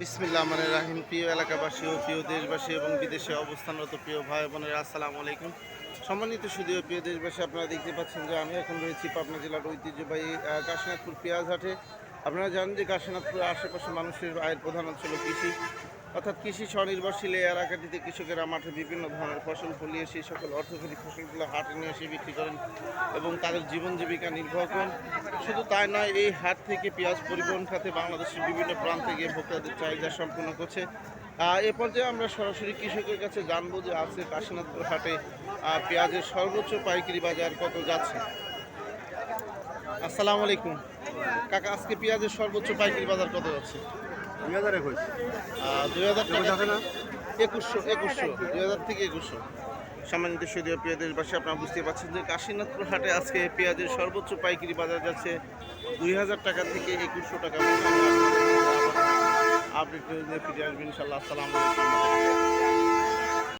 বিসমিল্লাহ মানে রাহিম। প্রিয় এলাকাবাসী ও প্রিয় দেশবাসী এবং বিদেশে অবস্থানরত প্রিয় ভাই বোনেরা, আসসালামু আলাইকুম। সম্মানিত সুদীয় প্রিয় দেশবাসী, আপনারা দেখতে পাচ্ছেন যে আমি এখন রয়েছি পাবনা জেলার ঐতিহ্যবাহী কাশীনাথপুর পেঁয়াজহাটে আপনারা জানেন যে কাশীনাথপুরের আশেপাশে মানুষের আয়ের প্রধান অঞ্চল কৃষি। অর্থাৎ কৃষি স্বনির্ভরশীল এই এলাকাটিতে কৃষকেরা মাঠে বিভিন্ন ধরনের ফসল ফলিয়ে সেই সকল অর্থকরী ফসলগুলো হাটে নিয়ে এসে বিক্রি করেন এবং তাদের জীবন জীবিকা নির্ভর করেন। শুধু তাই নয়, এই হাট থেকে পেঁয়াজ পরিবহন খাতে বাংলাদেশের বিভিন্ন প্রান্তে গিয়ে ভোক্তাদের চাহিদা সম্পূর্ণ করছে। এ পর্যায়ে আমরা সরাসরি কৃষকের কাছে জানব যে আজকে কাশীনাথপুর হাটে পেঁয়াজের সর্বোচ্চ পাইকারি বাজার কত যাচ্ছে? আসসালামু আলাইকুম। কাকা, আজকে পেঁয়াজের সর্বোচ্চ পাইকারি বাজার কত যাচ্ছে? দুই হাজার একুশ। দুই হাজার টাকা না? একুশশো একুশশো দুই হাজার থেকে একুশশো। সামান্য সুদীয় পেঁয়াজ দেশবাসী আপনারা বুঝতে পারছেন যে কাশীনাথপুর হাটে আজকে পেঁয়াজের সর্বোচ্চ পাইকারি বাজার যাচ্ছে দুই হাজার টাকা থেকে একুশশো টাকা আপডেট ফিরে আসবেন ইনশাল্লাহ আসসালামু আলাইকুম।